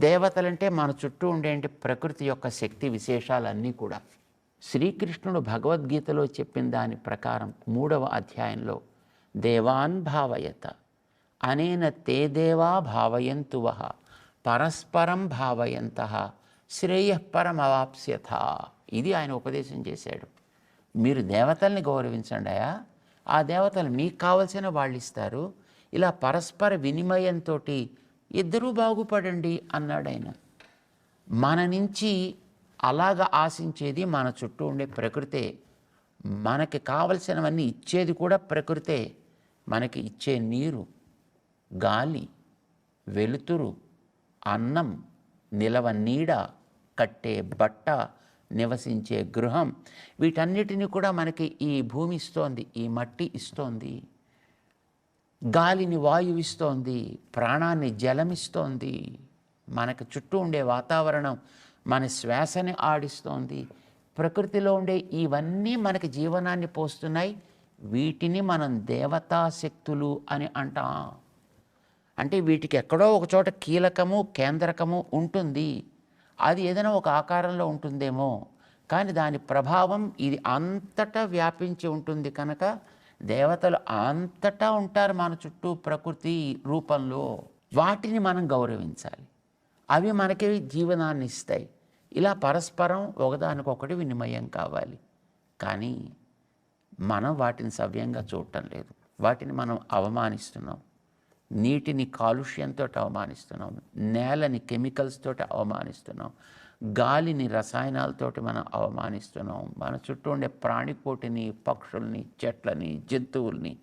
దేవతలంటే మన చుట్టూ ఉండేంటి ప్రకృతి యొక్క శక్తి విశేషాలన్నీ కూడా. శ్రీకృష్ణుడు భగవద్గీతలో చెప్పిన దాని ప్రకారం మూడవ అధ్యాయంలో దేవాన్ భావయత అనేన తే దేవా భావయంతు వహ పరస్పరం భావయంత శ్రేయపరమవాప్స్యథ ఇది ఆయన ఉపదేశం చేశాడు. మీరు దేవతల్ని గౌరవించండి అయా ఆ దేవతలు మీకు కావలసిన వాళ్ళు ఇస్తారు. ఇలా పరస్పర వినిమయంతో ఇద్దరూ బాగుపడండి అన్నాడు ఆయన. మన నుంచి అలాగ ఆశించేది మన చుట్టూ ఉండే ప్రకృతే. మనకి కావలసినవన్నీ ఇచ్చేది కూడా ప్రకృతే. మనకి ఇచ్చే నీరు గాలి వెలుతురు అన్నం నిలవ నీడ కట్టే బట్ట నివసించే గృహం వీటన్నిటిని కూడా మనకి ఈ భూమి ఇస్తోంది ఈ మట్టి ఇస్తోంది. గాలిని వాయువిస్తోంది ప్రాణాన్ని జలమిస్తోంది. మనకు చుట్టూ ఉండే వాతావరణం మన శ్వాసని ఆడిస్తోంది. ప్రకృతిలో ఉండే ఇవన్నీ మనకి జీవనాన్ని పోస్తున్నాయి. వీటిని మనం దేవతా శక్తులు అని అంటాం. అంటే వీటికి ఎక్కడో ఒక చోట కీలకము కేంద్రకము ఉంటుంది. అది ఏదైనా ఒక ఆకారంలో ఉంటుందేమో. కానీ దాని ప్రభావం ఇది అంతటా వ్యాపించి ఉంటుంది కనుక దేవతలు అంతటా ఉంటారు మన చుట్టూ ప్రకృతి రూపంలో. వాటిని మనం గౌరవించాలి. అవి మనకి జీవనాన్ని ఇస్తాయి. ఇలా పరస్పరం ఒకదానికొకటి వినిమయం కావాలి. కానీ మనం వాటిని సవ్యంగా చూడటం లేదు. వాటిని మనం అవమానిస్తున్నాం. నీటిని కాలుష్యంతో అవమానిస్తున్నాం. నేలని కెమికల్స్ తోటి అవమానిస్తున్నాం. గాలిని రసాయనాలతోటి మనం అవమానిస్తున్నాం. మన చుట్టూ ఉండే ప్రాణికోటిని పక్షుల్ని చెట్లని జంతువుల్ని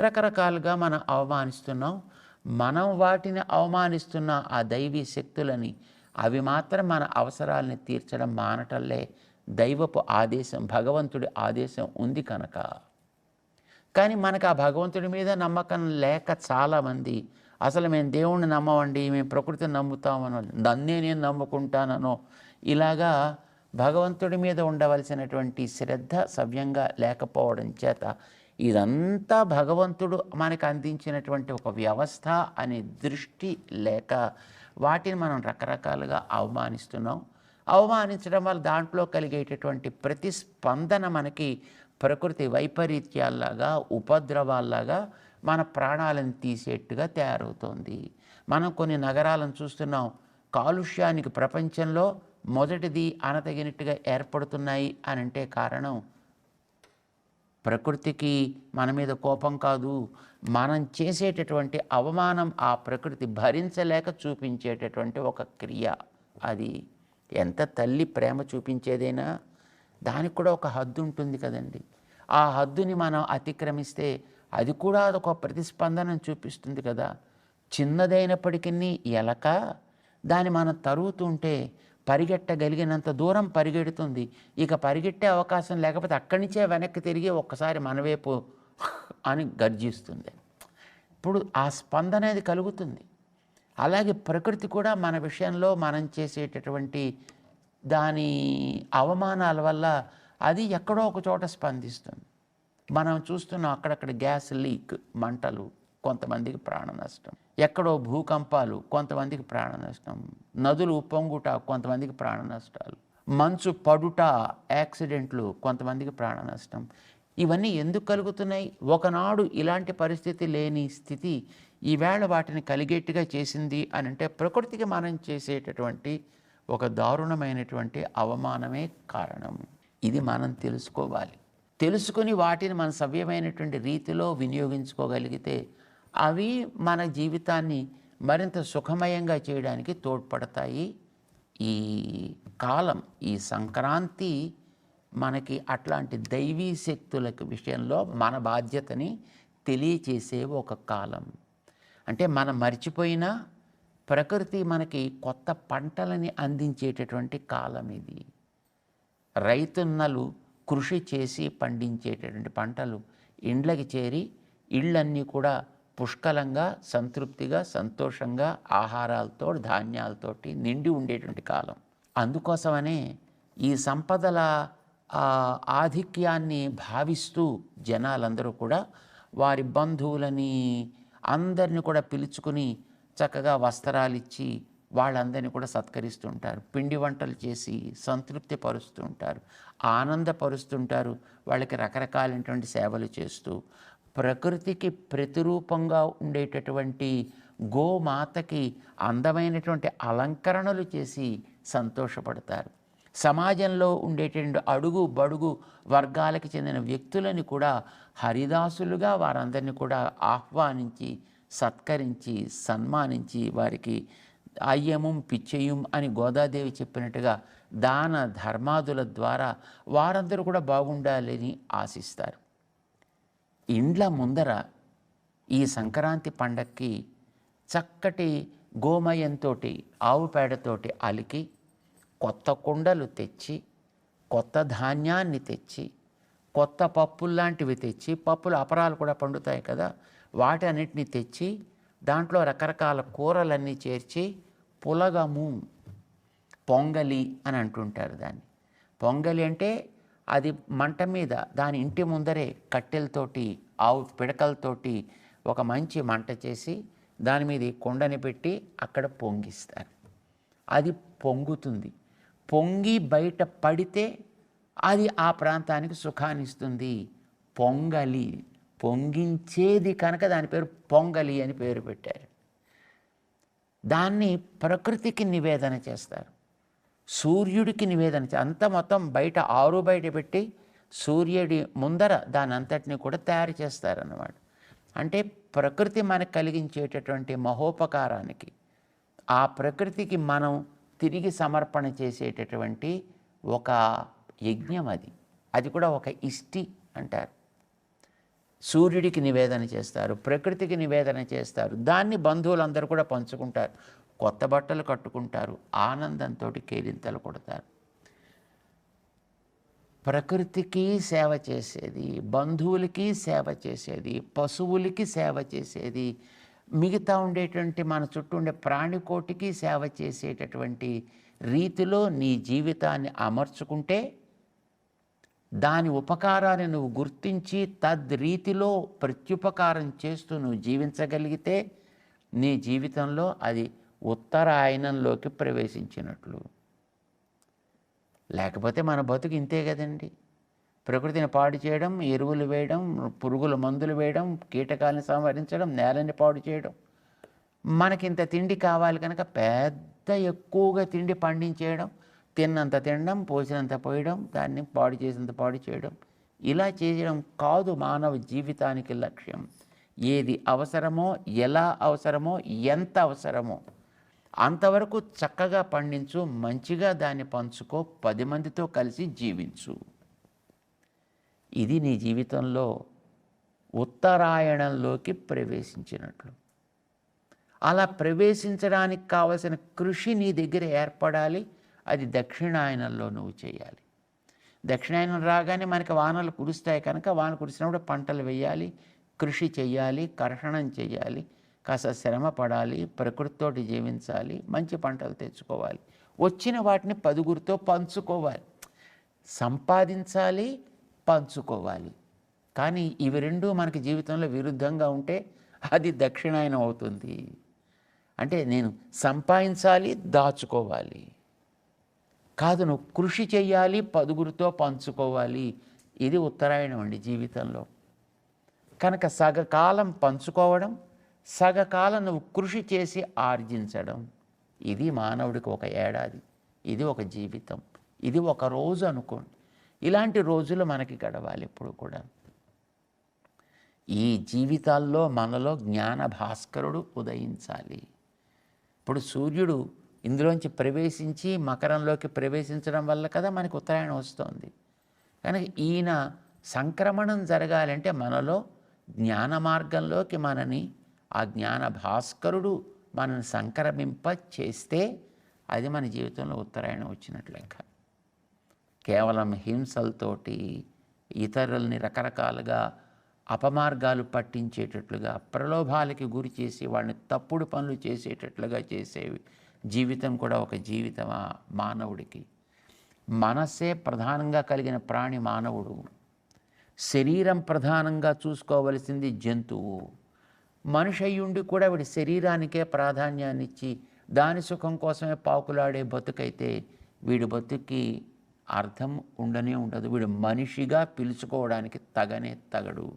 రకరకాలుగా మనం అవమానిస్తున్నాం. మనం వాటిని అవమానిస్తున్న ఆ దైవీ శక్తులని అవి మాత్రం మన అవసరాలని తీర్చడం మానటల్లే దైవపు ఆదేశం భగవంతుడి ఆదేశం ఉంది కనుక. కానీ మనకు ఆ భగవంతుడి మీద నమ్మకం లేక చాలామంది అసలు మేము దేవుణ్ణి నమ్మవండి మేము ప్రకృతిని నమ్ముతామనో నన్నే నేను నమ్ముకుంటాననో ఇలాగా భగవంతుడి మీద ఉండవలసినటువంటి శ్రద్ధ సవ్యంగా లేకపోవడం చేత ఇదంతా భగవంతుడు మనకు అందించినటువంటి ఒక వ్యవస్థ అనే దృష్టి లేక వాటిని మనం రకరకాలుగా అవమానిస్తున్నాం. అవమానించడం వల్ల దాంట్లో కలిగేటటువంటి ప్రతిస్పందన మనకి ప్రకృతి వైపరీత్యాల్లాగా ఉపద్రవాల్లాగా మన ప్రాణాలను తీసేట్టుగా తయారవుతోంది. మనం కొన్ని నగరాలను చూస్తున్నాం. కాలుష్యానికి ప్రపంచంలో మొదటిది అనతగినట్టుగా ఏర్పడుతున్నాయి అని అంటే కారణం ప్రకృతికి మన మీద కోపం కాదు. మనం చేసేటటువంటి అవమానం ఆ ప్రకృతి భరించలేక చూపించేటటువంటి ఒక క్రియ అది. ఎంత తల్లి ప్రేమ చూపించేదైనా దానికి కూడా ఒక హద్దు ఉంటుంది కదండి. ఆ హద్దుని మనం అతిక్రమిస్తే అది కూడా అదొక ప్రతిస్పందన చూపిస్తుంది కదా. చిన్నదైనప్పటికీ ఎలక దాన్ని మనం తరుగుతుంటే పరిగెట్టగలిగినంత దూరం పరిగెడుతుంది. ఇక పరిగెట్టే అవకాశం లేకపోతే అక్కడి నుంచే వెనక్కి తిరిగి ఒక్కసారి మన వైపు అని గర్జిస్తుంది. ఇప్పుడు ఆ స్పందన అనేది కలుగుతుంది. అలాగే ప్రకృతి కూడా మన విషయంలో మనం చేసేటటువంటి దాని అవమానాల వల్ల అది ఎక్కడో ఒక చోట స్పందిస్తుంది. మనం చూస్తున్నాం అక్కడక్కడ గ్యాస్ లీక్ మంటలు కొంతమందికి ప్రాణ నష్టం. ఎక్కడో భూకంపాలు కొంతమందికి ప్రాణ నష్టం. నదులు పొంగుట కొంతమందికి ప్రాణ నష్టాలు. మంచు పడుట యాక్సిడెంట్లు కొంతమందికి ప్రాణ నష్టం. ఇవన్నీ ఎందుకు కలుగుతున్నాయి? ఒకనాడు ఇలాంటి పరిస్థితి లేని స్థితి ఈవేళ వాటిని కలిగేట్టుగా చేసింది అని అంటే ప్రకృతికి మనం చేసేటటువంటి ఒక దారుణమైనటువంటి అవమానమే కారణం. ఇది మనం తెలుసుకోవాలి. తెలుసుకుని వాటిని మన సవ్యమైనటువంటి రీతిలో వినియోగించుకోగలిగితే అవి మన జీవితాన్ని మరింత సుఖమయంగా చేయడానికి తోడ్పడతాయి. ఈ కాలం ఈ సంక్రాంతి మనకి అట్లాంటి దైవీ శక్తుల విషయంలో మన బాధ్యతని తెలియచేసే ఒక కాలం. అంటే మనం మర్చిపోయిన ప్రకృతి మనకి కొత్త పంటలని అందించేటటువంటి కాలం ఇది. రైతున్నలు కృషి చేసి పండించేటటువంటి పంటలు ఇండ్లకి చేరి ఇళ్ళన్నీ కూడా పుష్కలంగా సంతృప్తిగా సంతోషంగా ఆహారాలతో ధాన్యాలతోటి నిండి ఉండేటువంటి కాలం. అందుకోసమనే ఈ సంపదల ఆధిక్యాన్ని భావిస్తూ జనాలందరూ కూడా వారి బంధువులని అందరిని కూడా పిలుచుకుని చక్కగా వస్త్రాలు ఇచ్చి వాళ్ళందరినీ కూడా సత్కరిస్తుంటారు. పిండి వంటలు చేసి సంతృప్తి పరుస్తుంటారు ఆనందపరుస్తుంటారు. వాళ్ళకి రకరకాలైనటువంటి సేవలు చేస్తూ ప్రకృతికి ప్రతిరూపంగా ఉండేటటువంటి గోమాతకి అందమైనటువంటి అలంకరణలు చేసి సంతోషపడతారు. సమాజంలో ఉండేటువంటి అడుగు బడుగు వర్గాలకు చెందిన వ్యక్తులని కూడా హరిదాసులుగా వారందరినీ కూడా ఆహ్వానించి సత్కరించి సన్మానించి వారికి అయ్యముం పిచ్చయం అని గోదాదేవి చెప్పినట్టుగా దాన ధర్మాదుల ద్వారా వారందరూ కూడా బాగుండాలని ఆశిస్తారు. ఇండ్ల ముందర ఈ సంక్రాంతి పండక్కి చక్కటి గోమయంతో ఆవు పేడతోటి అలికి కొత్త కుండలు తెచ్చి కొత్త ధాన్యాన్ని తెచ్చి కొత్త పప్పులు లాంటివి తెచ్చి పప్పులు అపరాలు కూడా పండుతాయి కదా వాటి అన్నిటిని తెచ్చి దాంట్లో రకరకాల కూరలన్నీ చేర్చి పులగము పొంగలి అని అంటుంటారు దాన్ని. పొంగలి అంటే అది మంట మీద దాని ఇంటి ముందరే కట్టెలతోటి ఆవు పిడకలతోటి ఒక మంచి మంట చేసి దాని మీద కుండని పెట్టి అక్కడ పొంగిస్తారు. అది పొంగుతుంది. పొంగి బయట పడితే అది ఆ ప్రాంతానికి సుఖాన్ని ఇస్తుంది పొంగలి. పొంగించేది కనుక దాని పేరు పొంగలి అని పేరు పెట్టారు. దాన్ని ప్రకృతికి నివేదన చేస్తారు. సూర్యుడికి నివేదన చే- అంతా మొత్తం బయట ఆరు బయట పెట్టి సూర్యుడి ముందర దాని అంతటిని కూడా తయారు చేస్తారన్నమాట. అంటే ప్రకృతి మనకు కలిగించేటటువంటి మహోపకారానికి ఆ ప్రకృతికి మనం తిరిగి సమర్పణ చేసేటటువంటి ఒక యజ్ఞం అది. అది కూడా ఒక ఇష్టి అంటారు. సూర్యుడికి నివేదన చేస్తారు ప్రకృతికి నివేదన చేస్తారు దాన్ని బంధువులందరూ కూడా పంచుకుంటారు కొత్త బట్టలు కట్టుకుంటారు ఆనందంతో కేరింతలు కొడతారు. ప్రకృతికి సేవ చేసేది బంధువులకి సేవ చేసేది పశువులకి సేవ చేసేది మిగతా ఉండేటువంటి మన చుట్టూ ఉండే ప్రాణికోటికి సేవ చేసేటటువంటి రీతిలో నీ జీవితాన్ని అమర్చుకుంటే దాని ఉపకారాన్ని నువ్వు గుర్తించి తద్రీతిలో ప్రత్యుపకారం చేస్తూ నువ్వు జీవించగలిగితే నీ జీవితంలో అది ఉత్తరాయణంలోకి ప్రవేశించినట్లు. లేకపోతే మన బతుకు ఇంతే కదండి. ప్రకృతిని పాడు చేయడం ఎరువులు వేయడం పురుగుల మందులు వేయడం కీటకాలను సంహరించడం నేలని పాడు చేయడం. మనకింత తిండి కావాలి కనుక పెద్ద ఎక్కువగా తిండి పండించేయడం తిన్నంత తినడం పోసినంత పోయడం దాన్ని పాడు చేసినంత పాడు చేయడం. ఇలా చేయడం కాదు మానవ జీవితానికి లక్ష్యం. ఏది అవసరమో ఎలా అవసరమో ఎంత అవసరమో. అంతవరకు చక్కగా పండించు మంచిగా దాన్ని పంచుకో పది మందితో కలిసి జీవించు. ఇది నీ జీవితంలో ఉత్తరాయణంలోకి ప్రవేశించినట్లు. అలా ప్రవేశించడానికి కావలసిన కృషి నీ దగ్గర ఏర్పడాలి. అది దక్షిణాయనంలో నువ్వు చేయాలి. దక్షిణాయనం రాగానే మనకి వానలు కురుస్తాయి కనుక వాన కురిసినప్పుడు పంటలు వేయాలి కృషి చేయాలి కర్షణం చేయాలి కాస్త శ్రమ పడాలి ప్రకృతితోటి జీవించాలి మంచి పంటలు తెచ్చుకోవాలి. వచ్చిన వాటిని పదుగురితో పంచుకోవాలి. సంపాదించాలి పంచుకోవాలి. కానీ ఇవి రెండు మనకి జీవితంలో విరుద్ధంగా ఉంటే అది దక్షిణాయనం అవుతుంది. అంటే నేను సంపాదించాలి దాచుకోవాలి. కాదు నువ్వు కృషి చేయాలి పదుగురితో పంచుకోవాలి. ఇది ఉత్తరాయణం అండి జీవితంలో. కనుక సగకాలం పంచుకోవడం సగకాలం నువ్వు కృషి చేసి ఆర్జించడం ఇది మానవుడికి ఒక ఏడాది ఇది ఒక జీవితం ఇది ఒక రోజు అనుకోండి. ఇలాంటి రోజులు మనకి గడవాలి ఎప్పుడు కూడా. ఈ జీవితాల్లో మనలో జ్ఞాన భాస్కరుడు ఉదయించాలి. ఇప్పుడు సూర్యుడు ఇందులోంచి ప్రవేశించి మకరంలోకి ప్రవేశించడం వల్ల కదా మనకి ఉత్తరాయణం వస్తుంది. కనుక ఈయన సంక్రమణం జరగాలంటే మనలో జ్ఞాన మార్గంలోకి మనని ఆ జ్ఞాన భాస్కరుడు మనని సంక్రమింప చేస్తే అది మన జీవితంలో ఉత్తరాయణం వచ్చినట్లు లెక్క. కేవలం హింసలతోటి ఇతరుల్ని రకరకాలుగా అపమార్గాలు పట్టించేటట్లుగా ప్రలోభాలకి గురి చేసి వాళ్ళని తప్పుడు పనులు చేసేటట్లుగా చేసేవి జీవితం కూడా ఒక జీవితమా మానవుడికి. మనస్సే ప్రధానంగా కలిగిన ప్రాణి మానవుడు. శరీరం ప్రధానంగా చూసుకోవలసింది జంతువు. మనిషి అయ్యుండి కూడా వీడి శరీరానికే ప్రాధాన్యాన్ని ఇచ్చి దాని సుఖం కోసమే పాకులాడే బతుకైతే వీడి బతుకి అర్థం ఉండనే ఉండదు. వీడు మనిషిగా పిలుచుకోవడానికి తగనే తగడు.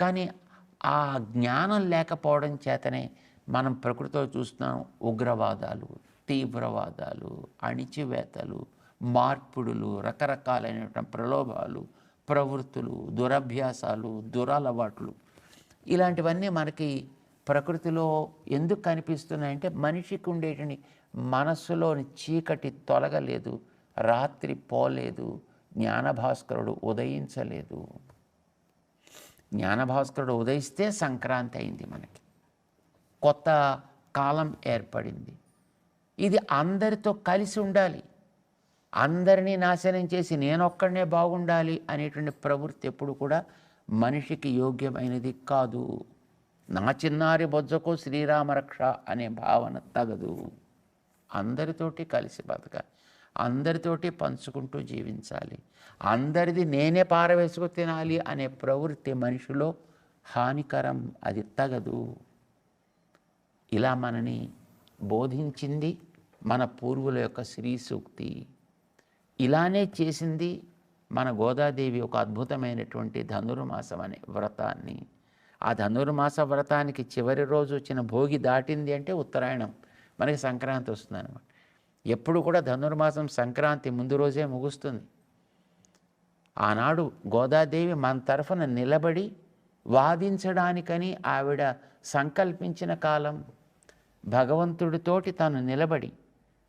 కానీ ఆ జ్ఞానం లేకపోవడం చేతనే మనం ప్రకృతిలో చూస్తున్నాం ఉగ్రవాదాలు తీవ్రవాదాలు అణిచివేతలు మార్పుడులు రకరకాలైనటువంటి ప్రలోభాలు ప్రవృత్తులు దురభ్యాసాలు దురలవాట్లు. ఇలాంటివన్నీ మనకి ప్రకృతిలో ఎందుకు కనిపిస్తున్నాయంటే మనిషికి ఉండేటువంటి మనస్సులోని చీకటి తొలగలేదు రాత్రి పోలేదు జ్ఞానభాస్కరుడు ఉదయించలేదు. జ్ఞానభాస్కరుడు ఉదయిస్తే సంక్రాంతి అయింది మనకి. కొత్త కాలం ఏర్పడింది. ఇది అందరితో కలిసి ఉండాలి. అందరినీ నాశనం చేసి నేనొక్కడనే బాగుండాలి అనేటువంటి ప్రవృత్తి ఎప్పుడు కూడా మనిషికి యోగ్యమైనది కాదు. నా చిన్నారి బొజ్జకు శ్రీరామరక్ష అనే భావన తగదు. అందరితోటి కలిసి బతకాలి. అందరితోటి పంచుకుంటూ జీవించాలి. అందరిది నేనే పారవేసుకు తినాలి అనే ప్రవృత్తి మనిషిలో హానికరం అది తగదు. ఇలా మనని బోధించింది మన పూర్వుల యొక్క శ్రీ సూక్తి ఇలానే చేసింది మన గోదాదేవి ఒక అద్భుతమైనటువంటి ధనుర్మాసం అనే వ్రతాన్ని. ఆ ధనుర్మాస వ్రతానికి చివరి రోజు వచ్చిన భోగి దాటింది అంటే ఉత్తరాయణం. మనకి సంక్రాంతి వస్తుంది అనమాట ఎప్పుడు కూడా ధనుర్మాసం సంక్రాంతి ముందు రోజే ముగుస్తుంది. ఆనాడు గోదాదేవి మన తరఫున నిలబడి వాదించడానికని ఆవిడ సంకల్పించిన కాలం భగవంతుడితోటి తాను నిలబడి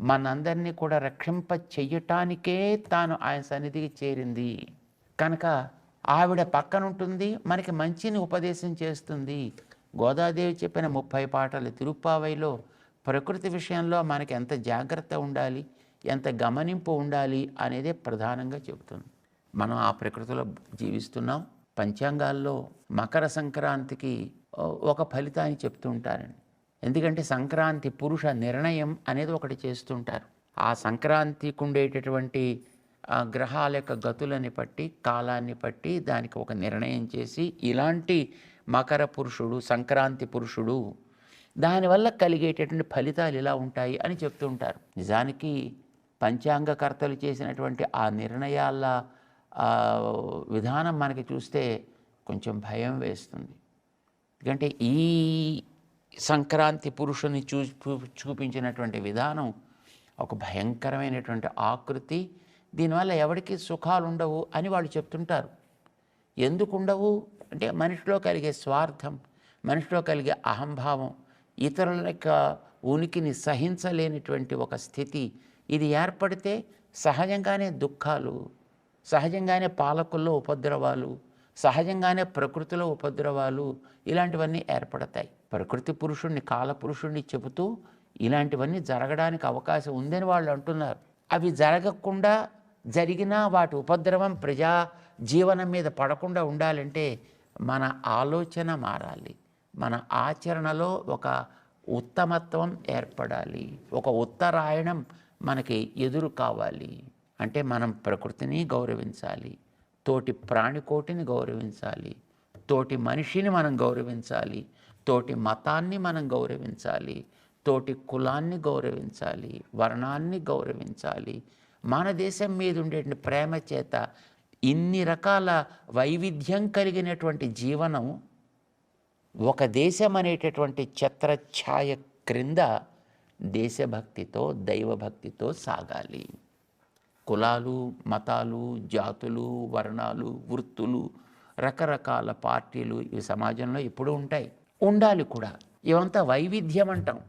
మనందరినీ కూడా రక్షింప చెయ్యటానికే తాను ఆయన సన్నిధికి చేరింది. కనుక ఆవిడ పక్కనుంటుంది మనకి మంచిని ఉపదేశం చేస్తుంది. గోదాదేవి చెప్పిన ముప్పై పాటలు తిరుప్పావైలో ప్రకృతి విషయంలో మనకి ఎంత జాగ్రత్త ఉండాలి ఎంత గమనింపు ఉండాలి అనేదే ప్రధానంగా చెబుతుంది. మనం ఆ ప్రకృతిలో జీవిస్తున్నాం. పంచాంగాల్లో మకర సంక్రాంతికి ఒక ఫలితాన్ని చెప్తూ ఉంటారండి ఎందుకంటే సంక్రాంతి పురుష నిర్ణయం అనేది ఒకటి చేస్తుంటారు. ఆ సంక్రాంతికి ఉండేటటువంటి గ్రహాల యొక్క గతులని బట్టి కాలాన్ని బట్టి దానికి ఒక నిర్ణయం చేసి ఇలాంటి మకర పురుషుడు సంక్రాంతి పురుషుడు దానివల్ల కలిగేటటువంటి ఫలితాలు ఇలా ఉంటాయి అని చెప్తుంటారు. నిజానికి పంచాంగకర్తలు చేసినటువంటి ఆ నిర్ణయాల విధానం మనకి చూస్తే కొంచెం భయం వేస్తుంది. ఎందుకంటే ఈ సంక్రాంతి పురుషుని చూ చూపించినటువంటి విధానం ఒక భయంకరమైనటువంటి ఆకృతి. దీనివల్ల ఎవరికి సుఖాలు ఉండవు అని వాళ్ళు చెప్తుంటారు. ఎందుకు ఉండవు? అంటే మనిషిలో కలిగే స్వార్థం మనిషిలో కలిగే అహంభావం ఇతరుల యొక్క ఉనికిని సహించలేనిటువంటి ఒక స్థితి. ఇది ఏర్పడితే సహజంగానే దుఃఖాలు సహజంగానే పాలకుల్లో ఉపద్రవాలు సహజంగానే ప్రకృతిలో ఉపద్రవాలు ఇలాంటివన్నీ ఏర్పడతాయి. ప్రకృతి పురుషుణ్ణి కాలపురుషుణ్ణి చెబుతూ ఇలాంటివన్నీ జరగడానికి అవకాశం ఉందని వాళ్ళు అంటున్నారు. అవి జరగకుండా జరిగినా వాటి ఉపద్రవం ప్రజా జీవనం మీద పడకుండా ఉండాలంటే మన ఆలోచన మారాలి. మన ఆచరణలో ఒక ఉత్తమత్వం ఏర్పడాలి. ఒక ఉత్తరాయణం మనకి ఎదురు కావాలి. అంటే మనం ప్రకృతిని గౌరవించాలి తోటి ప్రాణికోటిని గౌరవించాలి తోటి మనిషిని మనం గౌరవించాలి తోటి మతాన్ని మనం గౌరవించాలి తోటి కులాన్ని గౌరవించాలి వర్ణాన్ని గౌరవించాలి. మన దేశం మీద ఉండేటువంటి ప్రేమ చేత ఇన్ని రకాల వైవిధ్యం కలిగినటువంటి జీవనం ఒక దేశం అనేటటువంటి ఛత్రఛాయ క్రింద దేశభక్తితో దైవభక్తితో సాగాలి. కులాలు మతాలు జాతులు వర్ణాలు వృత్తులు రకరకాల పార్టీలు ఇవి సమాజంలో ఎప్పుడూ ఉంటాయి. ఉండాలి కూడా. ఇవంతా వైవిధ్యం అంటాం.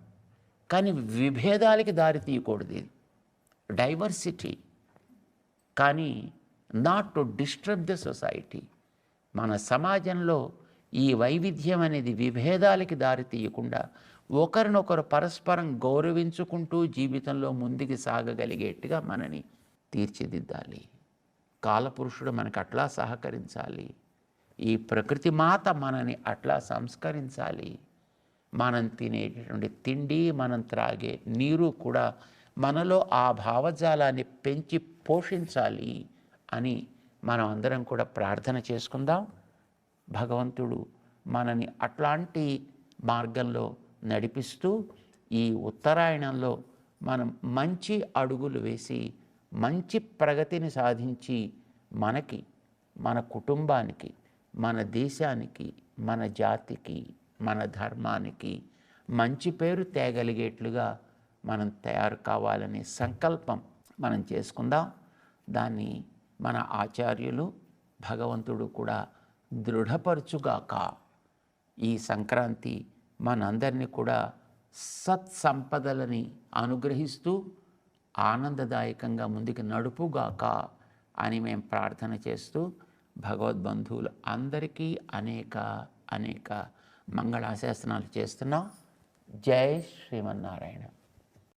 కానీ విభేదాలకి దారి తీయకూడదు ఇది. డైవర్సిటీ. కానీ not to disturb the society మన సమాజంలో ఈ వైవిధ్యం అనేది విభేదాలకి దారి తీయకుండా ఒకరినొకరు పరస్పరం గౌరవించుకుంటూ జీవితంలో ముందుకు సాగగలిగేట్టుగా మనని తీర్చిదిద్దాలి. కాలపురుషుడు మనకు అట్లా సహకరించాలి. ఈ ప్రకృతి మాత మనని అట్లా సంస్కరించాలి. మనం తినేటటువంటి తిండి మనం త్రాగే నీరు కూడా మనలో ఆ భావజాలాన్ని పెంచి పోషించాలి అని మనం అందరం కూడా ప్రార్థన చేసుకుందాం. భగవంతుడు మనని అట్లాంటి మార్గంలో నడిపిస్తూ ఈ ఉత్తరాయణంలో మనం మంచి అడుగులు వేసి మంచి ప్రగతిని సాధించి మనకి మన కుటుంబానికి మన దేశానికి మన జాతికి మన ధర్మానికి మంచి పేరు తేగలిగేట్లుగా మనం తయారు కావాలనే సంకల్పం మనం చేసుకుందాం. దాన్ని మన ఆచార్యులు భగవంతుడు కూడా దృఢపరచుగాక ఈ సంక్రాంతి మనందరినీ కూడా సత్సంపదలని అనుగ్రహిస్తూ ఆనందదాయకంగా ముందుకు నడుపుగాక అని మేము ప్రార్థన చేస్తూ భగవద్బంధువులు అందరికీ అనేక అనేక మంగళాశాసనాలు చేస్తున్నాం. జై శ్రీమన్నారాయణ.